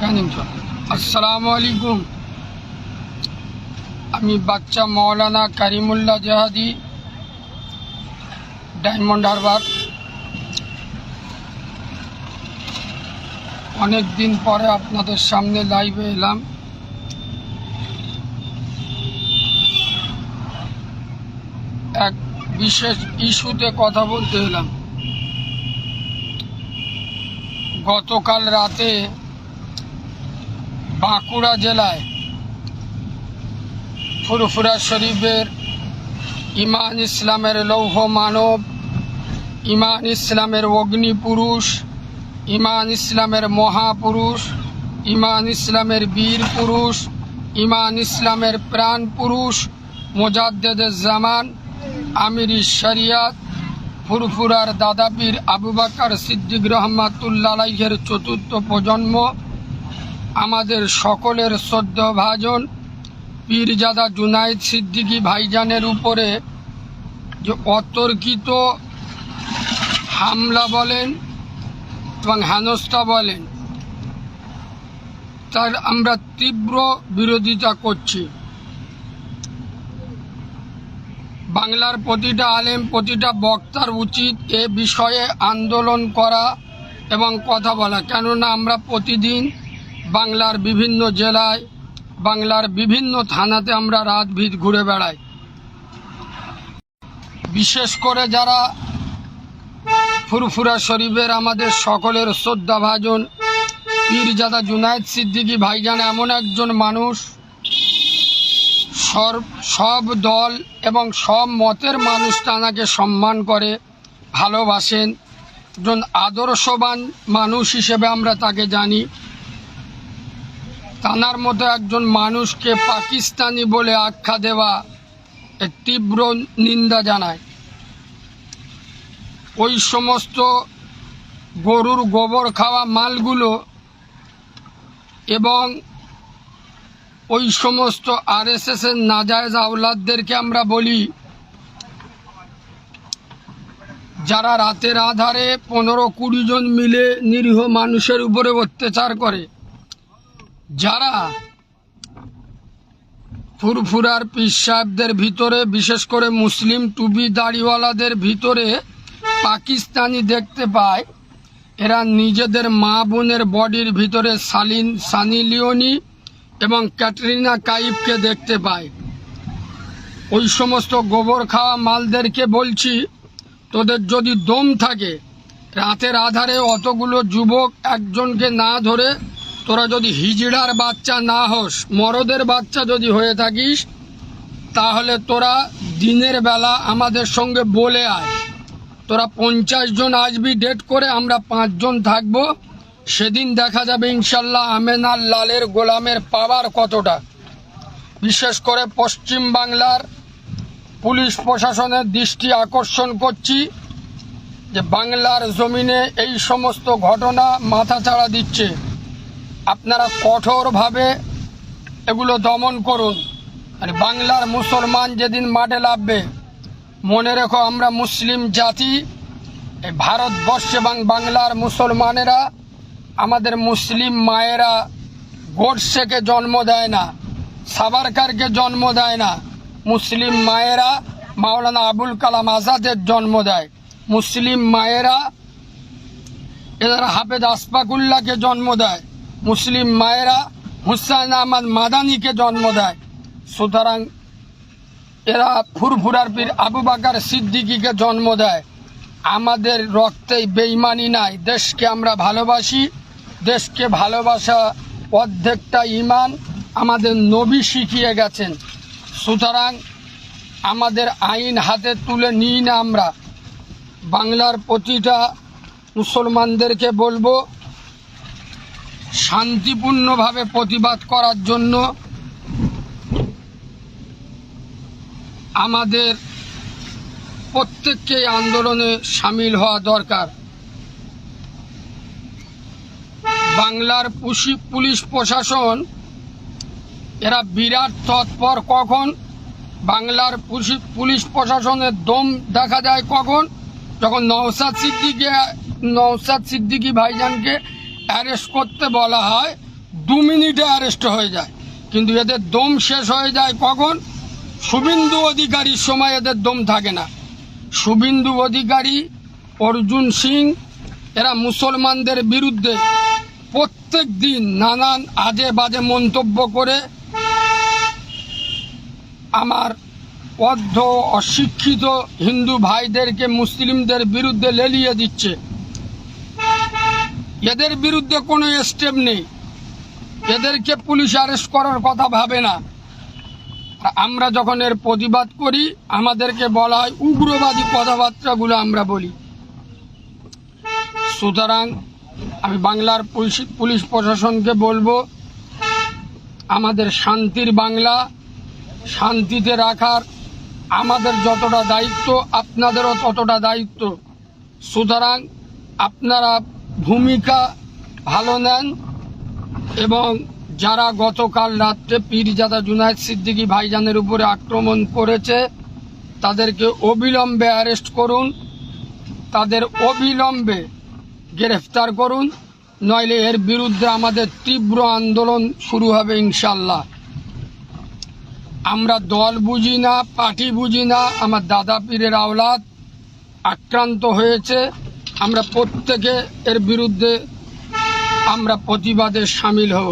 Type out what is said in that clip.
নিমিষ আসসালামু আলাইকুম আমি বাচ্চা মৌলানা কারিমুল্লাহ জাহাদি, ডায়মন্ড হারবার। অনেক দিন পরে আপনাদের সামনে লাইভে এলাম। এক বিশেষ ইস্যুতে কথা বলতে এলাম। গতকাল রাতে বাঁকুড়া জেলায় ফুরফুরা শরীফের ইমান ইসলামের লৌহ মানব ইমান ইসলামের অগ্নি পুরুষ ইমান ইসলামের মহাপুরুষ ইমান ইসলামের বীর পুরুষ ইমান ইসলামের প্রাণ পুরুষ মোজাদ্দেদের জামান, আমির শরিয়াত, ফুরফুরার দাদাপীর আবু বাকার সিদ্দিক রহমাতুল্লাহের চতুর্থ প্রজন্ম আমাদের সকলের শ্রদ্ধ ভাজন। পীরজাদা জুনাইদ সিদ্দিকী ভাইজানের উপরে যে অতর্কিত হামলা বলেন এবং হেনস্থা বলেন, তার আমরা তীব্র বিরোধিতা করছি। বাংলার প্রতিটা আলেম, প্রতিটা বক্তার উচিত এ বিষয়ে আন্দোলন করা এবং কথা বলা। কেননা আমরা প্রতিদিন বাংলার বিভিন্ন জেলায়, বাংলার বিভিন্ন থানাতে আমরা রাত ভিত ঘুরে বেড়াই। বিশেষ করে যারা ফুরফুরা শরীফের আমাদের সকলের শ্রদ্ধাভাজন, পীরজাদা জুনায়েদ সিদ্দিকী ভাইজান এমন একজন মানুষ। সব দল এবং সব মতের মানুষ তানাকে সম্মান করে, ভালোবাসেন। একজন আদর্শবান মানুষ হিসেবে আমরা তাকে জানি। তানার মতো একজন মানুষকে পাকিস্তানি বলে আখ্যা দেওয়া এর তীব্র নিন্দা জানায়। ওই সমস্ত গরুর গোবর খাওয়া মালগুলো এবং ওই সমস্ত আরএসএস এর নাজায়জ আওলাদদেরকে আমরা বলি, যারা রাতের আধারে পনেরো কুড়ি জন মিলে নিরীহ মানুষের উপরে অত্যাচার করে। যারা ফুরফুরার পীর সাহেবদের ভিতরে, বিশেষ করে মুসলিম টুবি দাড়িওয়ালাদের ভিতরে পাকিস্তানি দেখতে পায়, এরা নিজেদের মা বোনের বডির ভিতরে সালিন, সানি লিওনি এবং ক্যাটরিনা কাইফকে দেখতে পায়। ওই সমস্ত গোবর খাওয়া মালদেরকে বলছি, তোদের যদি দম থাকে, রাতের আধারে অতগুলো যুবক একজনকে না ধরে তোরা যদি হিজড়ার বাচ্চা না হোস, মরদের বাচ্চা যদি হয়ে থাকিস, তাহলে তোরা দিনের বেলা আমাদের সঙ্গে বলে আয়। তোরা পঞ্চাশ জন আসবি, ডেট করে আমরা পাঁচজন থাকব। সেদিন দেখা যাবে ইনশাল্লাহ আমেনার লালের গোলামের পাওয়ার কতটা। বিশেষ করে পশ্চিম বাংলার পুলিশ প্রশাসনের দৃষ্টি আকর্ষণ করছি যে বাংলার জমিনে এই সমস্ত ঘটনা মাথাচাড়া দিচ্ছে। আপনারা কঠোরভাবে এগুলো দমন করুন। আর বাংলার মুসলমান যেদিন মাঠে লাভবে মনে রেখো আমরা মুসলিম জাতি, এই ভারতবর্ষে এবং বাংলার মুসলমানেরা, আমাদের মুসলিম মায়েরা গোডসেকে জন্ম দেয় না সাবারকারকে জন্ম দেয় না, মুসলিম মায়েরা মাওলানা আবুল কালাম আজাদের জন্ম দেয়, মুসলিম মায়েরা এদের হাফেজ আসফাকুল্লাহকে জন্ম দেয়। মুসলিম মায়েরা হুসাইন আহমদ মাদানিকে জন্ম দেয়। সুতরাং এরা ফুরফুরার পীর আবু বাকার সিদ্দিকিকে জন্ম দেয়। আমাদের রক্তেই বেইমানি নাই। দেশকে আমরা ভালোবাসি। দেশকে ভালোবাসা অর্ধেকটা ইমান আমাদের নবী শিখিয়ে গেছেন। সুতরাং আমাদের আইন হাতে তুলে নিই না আমরা। বাংলার প্রতিটা মুসলমানদেরকে বলব শান্তিপূর্ণভাবে প্রতিবাদ করার জন্য আমাদের প্রত্যেককে আন্দোলনে সামিল হওয়া দরকার। বাংলার পুলিশ প্রশাসন, এরা বিরাট তৎপর কখন? বাংলার পুলিশ প্রশাসনের দম দেখা যায় কখন? যখন নওসাদ সিদ্দিকি নওসাদ সিদ্দিকি ভাইজানকে অ্যারেস্ট করতে বলা হয়, দু মিনিটে অ্যারেস্ট হয়ে যায়। কিন্তু এদের দম শেষ হয়ে যায় কখন? শুভেন্দু অধিকারীর সময় এদের দম থাকে না। শুভেন্দু অধিকারী, অর্জুন সিং, এরা মুসলমানদের বিরুদ্ধে প্রত্যেক দিন নানান আজে বাজে মন্তব্য করে আমার অর্ধ অশিক্ষিত হিন্দু ভাইদেরকে মুসলিমদের বিরুদ্ধে লেলিয়ে দিচ্ছে। এদের বিরুদ্ধে কোনো স্টেপ নেই। এদেরকে পুলিশ অ্যারেস্ট করার কথা ভাবে না। আমরা যখন এর প্রতিবাদ করি, আমাদেরকে বলা হয় উগ্রবাদী কথাবার্তাগুলো আমরা বলি। সুতরাং আমি বাংলার পুলিশ পুলিশ প্রশাসনকে বলব, আমাদের শান্তির বাংলা, শান্তিতে রাখার আমাদের যতটা দায়িত্ব, আপনাদেরও ততটা দায়িত্ব। সুতরাং আপনারা ভূমিকা ভালো নেন এবং যারা গতকাল রাত্রে পীরজাদা জুনায়দ সিদ্দিকী ভাইজানের উপরে আক্রমণ করেছে, তাদেরকে অবিলম্বে অ্যারেস্ট করুন, তাদের অবিলম্বে গ্রেফতার করুন, নইলে এর বিরুদ্ধে আমাদের তীব্র আন্দোলন শুরু হবে ইনশাল্লাহ আমরা দল বুঝি না, পার্টি বুঝি না, আমার দাদা পীরের আওলাদ আক্রান্ত হয়েছে। আমরা প্রত্যেকে এর বিরুদ্ধে আমরা প্রতিবাদে সামিল হব।